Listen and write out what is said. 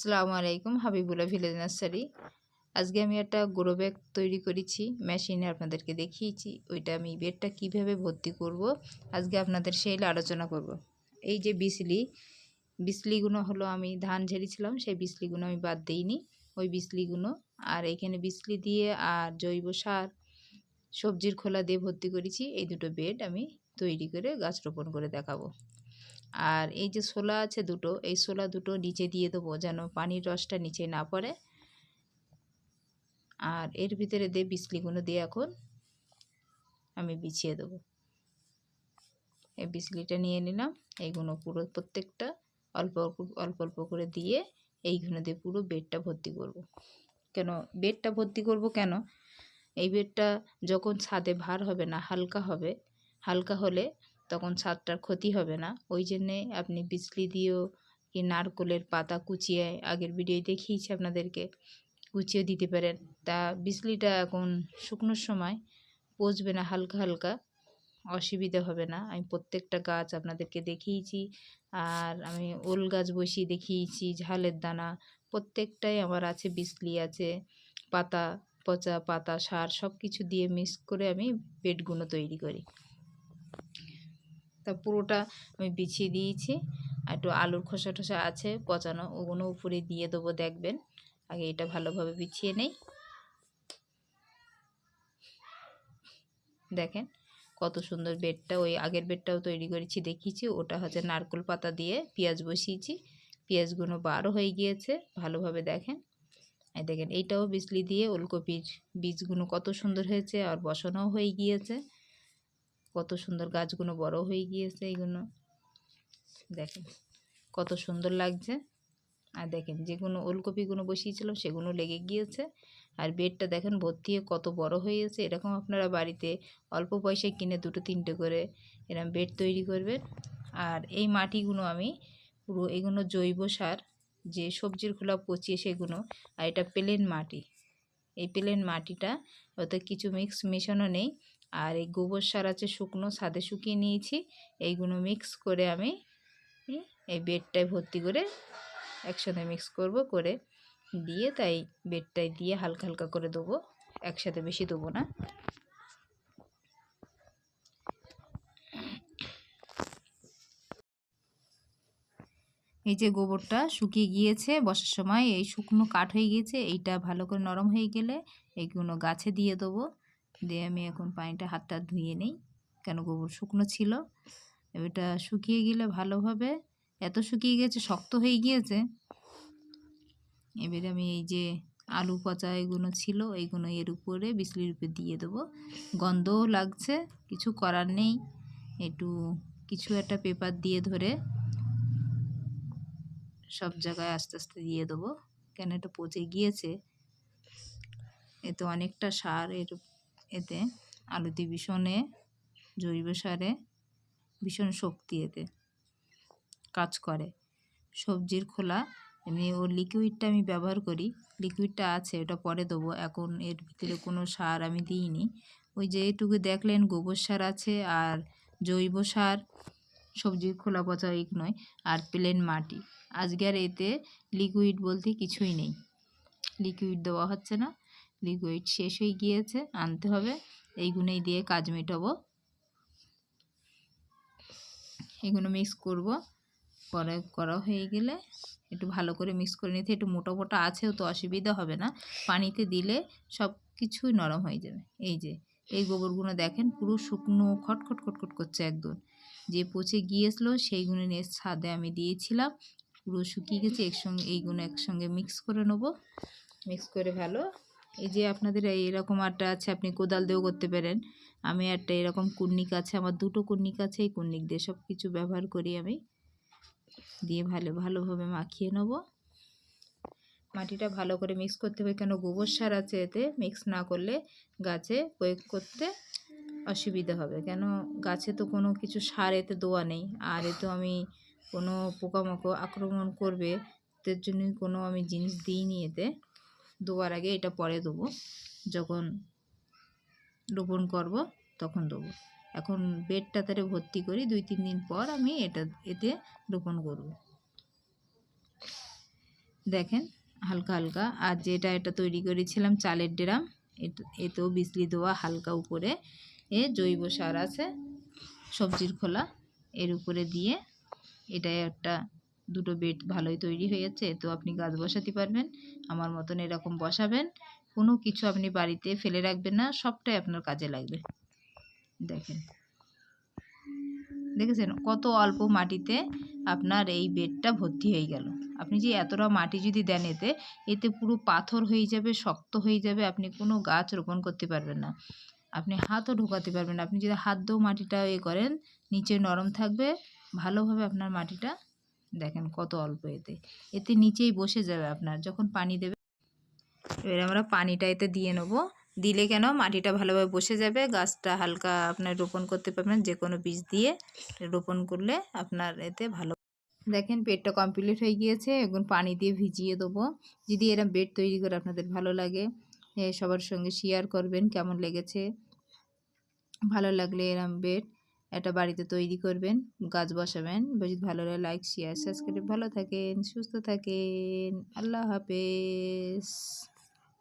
আসসালামু আলাইকুম, Habibullah village nursery. আজকে আমি একটা গ্রো ব্যাগ তৈরি করেছি, মেশিনে আপনাদেরকে দেখিয়েছি। ওইটা আমি বেডটা কীভাবে ভর্তি করব, আজকে আপনাদের সেই আলোচনা করব। এই যে বিসলি বিসলিগুলো হলো আমি ধান ঝেড়েছিলাম, সেই বিসলিগুলো আমি বাদ দিইনি। ওই বিসলিগুলো আর এখানে বিসলি দিয়ে আর জৈব সার, সবজির খোলা দিয়ে ভর্তি করেছি। এই দুটো বেড আমি তৈরি করে গাছ রোপণ করে দেখাবো। আর এই যে শোলা আছে দুটো, এই শোলা দুটো নিচে দিয়ে দেবো যেন পানির রসটা নিচে না পড়ে। আর এর ভিতরে দিয়ে বিসলিগুলো দিয়ে এখন আমি বিছিয়ে দেবো। এই বিসলিটা নিয়ে নিলাম, এইগুলো পুরো প্রত্যেকটা অল্প অল্প অল্প করে দিয়ে এইগুলো দিয়ে পুরো বেডটা ভর্তি করব। কেন, বেডটা ভর্তি করব কেন? এই বেডটা যখন ছাদে ভার হবে না, হালকা হবে, হালকা হলে তখন ছাদটার ক্ষতি হবে না। ওই জন্যে আপনি বিজলি দিয়েও কি নারকোলের পাতা কুচিয়ে আগের ভিডিও দেখিয়েছি আপনাদেরকে কুচিয়ে দিতে পারেন। তা বিজলিটা এখন শুকনোর সময় পচবে না হালকা হালকা, অসুবিধা হবে না। আমি প্রত্যেকটা গাছ আপনাদেরকে দেখিয়েছি, আর আমি ওল গাছ বসিয়ে দেখিয়েছি, ঝালের দানা, প্রত্যেকটাই আমার আছে বিজলি আছে, পাতা, পচা পাতা, সার সব কিছু দিয়ে মিক্স করে আমি বেডগুলো তৈরি করি। তা পুরোটা আমি বিছিয়ে দিয়েছি। আর একটু আলুর খোসা টোসা আছে পচানো, ওগুলো উপরে দিয়ে দেবো দেখবেন। আগে এটা ভালোভাবে বিছিয়ে নেই। দেখেন কত সুন্দর বেডটা, ওই আগের বেডটাও তৈরি করেছি, দেখিয়েছি। ওটা হচ্ছে নারকোল পাতা দিয়ে পেঁয়াজ বসিয়েছি। পেঁয়াজগুলো বারো হয়ে গিয়েছে, ভালোভাবে দেখেন। এই দেখেন, এইটাও বিজলি দিয়ে ওলকপির বীজগুলো কত সুন্দর হয়েছে, আর বসানোও হয়ে গিয়েছে। কত সুন্দর গাছগুলো বড় হয়ে গিয়েছে এইগুলো। দেখেন, কত সুন্দর লাগছে। আর দেখেন, যেগুলো ওলকপিগুলো বসিয়েছিলাম সেগুলো লেগে গিয়েছে। আর বেডটা দেখেন, ভর্তি কত বড় হয়ে গেছে। এরকম আপনারা বাড়িতে অল্প পয়সায় কিনে দুটো, তিনটে করে এরকম বেড তৈরি করবেন। আর এই মাটিগুলো আমি পুরো, এগুলো জৈব সার, যে সবজির খোলা পচিয়ে সেগুলো, আর এটা প্লেন মাটি। এই প্লেন মাটিটা ওতে কিছু মিক্স মেশানো নেই। আর এই গোবর সার আছে শুকনো ছাদে শুকিয়ে নিয়েছি। এইগুলো মিক্স করে আমি এই বেডটায় ভর্তি করে একসাথে মিক্স করব, করে দিয়ে তাই বেডটায় দিয়ে হালকা হালকা করে দেবো একসাথে বেশি দেবো না। এই যে গোবরটা শুকিয়ে গিয়েছে, বসার সময় এই শুকনো কাঠ হয়ে গিয়েছে, এইটা ভালো করে নরম হয়ে গেলে এইগুলো গাছে দিয়ে দেবো দিয়ে আমি এখন পানিটা হাতটা ধুয়ে নেই। কেন গোবর শুকনো ছিল। এটা শুকিয়ে গেলে ভালোভাবে, এত শুকিয়ে গেছে, শক্ত হয়ে গিয়েছে। এবারে আমি এই যে আলু পচা এগুলো ছিল এইগুলো এর উপরে বিজলির উপরে দিয়ে দেবো। গন্ধও লাগছে, কিছু করার নেই। একটু, কিছু একটা পেপার দিয়ে ধরে সব জায়গায় আস্তে আস্তে দিয়ে দেবো। কেন এটা পচে গিয়েছে। এতে অনেকটা সার এর এতে আলুতে ভীষণে জৈব সারে ভীষণ শক্তি এতে কাজ করে। সবজির খোলা এমনি ও লিকুইডটা আমি ব্যবহার করি লিকুইডটা আছে, ওটা পরে দেবো। এখন এর ভিতরে কোনো সার আমি দিইনি। ওই যে এইটুকু দেখলেন, গোবর সার আছে আর জৈব সার, সবজির খোলা পচা এক নয়, আর প্লেন মাটি। আজকে আর এতে লিকুইড বলতে কিছুই নেই। লিকুইড দেওয়া হচ্ছে না। লিকুইড শেষ হয়ে গিয়েছে, আনতে হবে। এইগুলোই দিয়ে কাজ মেটাবো। এগুলো মিক্স করব। পরে করা হয়ে গেলে একটু ভালো করে মিক্স করে নিতে, একটু মোটা মোটা আছেও তো অসুবিধা হবে না। পানিতে দিলে সব কিছুই নরম হয়ে যাবে। এই যে, এই গোবরগুলো দেখেন পুরো শুকনো, খটখট খটখট করছে একদম। যে পচে গিয়েছিল সেইগুলো নিয়ে ছাদে আমি দিয়েছিলাম। পুরো শুকিয়ে গেছে, একসঙ্গে এইগুলো একসঙ্গে মিক্স করে নেব। মিক্স করে ভালো এই যে আপনাদের এইরকম একটা আছে, আপনি কোদাল দিয়েও করতে পারেন। আমি একটা এরকম কুর্নিক আছে, আমার দুটো কুর্নিক আছে, এই কুর্নিক দিয়ে সব কিছু ব্যবহার করি আমি। দিয়ে ভালো, ভালোভাবে মাখিয়ে নেব। মাটিটা ভালো করে মিক্স করতে হবে, কেন গোবর সার আছে এতে। মিক্স না করলে গাছে প্রয়োগ করতে অসুবিধা হবে। কেন গাছে তো কোনো কিছু সার এতে দেওয়া নেই। আর এতে আমি কোনো পোকামাকড় আক্রমণ করবে, এর জন্য কোনো আমি জিনিস দিইনি এতে। দেওয়ার আগে এটা পরে দেবো। যখন রোপণ করব তখন দেবো। এখন বেডটা তারে ভর্তি করি, দুই তিন দিন পর আমি এটা, এতে রোপণ করব। দেখেন, হালকা হালকা। আর যেটা এটা তৈরি করেছিলাম চালের ড্রাম, এটা, এতেও বিজলি দেওয়া হালকা উপরে। এ জৈব সার আছে, সবজির খোলা। এর উপরে দিয়ে এটাই একটা দুটো বেড ভালোই তৈরি হয়ে যাচ্ছে তো আপনি গাছ বসাতে পারবেন, আমার মতন এরকম বসাবেন, কোনো কিছু আপনি বাড়িতে ফেলে রাখবেন না, সবটাই আপনার কাজে লাগবে। দেখেন। দেখেছেন? কত অল্প মাটিতে আপনার এই বেডটা ভর্তি হয়ে গেল। আপনি যে এতটা মাটি যদি দেন এতে এতে পুরো পাথর হয়ে যাবে, শক্ত হয়ে যাবে, আপনি কোনো গাছ রোপণ করতে পারবেন না। আপনি হাতও ঢোকাতে পারবেন আপনি যদি হাত দিয়েও মাটিটা এ করেন, নিচে নরম থাকবে, ভালোভাবে আপনার মাটিটা দেখেন কত অল্প এতে। এতে নিচেই বসে যাবে আপনার, যখন পানি দেবে এবার আমরা পানিটা এতে দিয়ে নেব। দিলে কেন মাটিটা ভালোভাবে বসে যাবে, গাছটা হালকা আপনার রোপণ করতে পারবেন যে কোনো বীজ দিয়ে। রোপণ করলে আপনার এতে ভালো। দেখেন পেটটা কমপ্লিট হয়ে গিয়েছে, এখন পানি দিয়ে ভিজিয়ে দেবো। যদি এরম বেড তৈরি করে আপনাদের ভালো লাগে সবার সঙ্গে শেয়ার করবেন কেমন লেগেছে। ভালো লাগলে এরম বেড এটা বাড়িতে তৈরি করবেন, গাছ বসাবেন যদি ভালো লাগে লাইক শেয়ার সাবস্ক্রাইব ভালো থাকেন, সুস্থ থাকেন। আল্লাহ হাফেজ।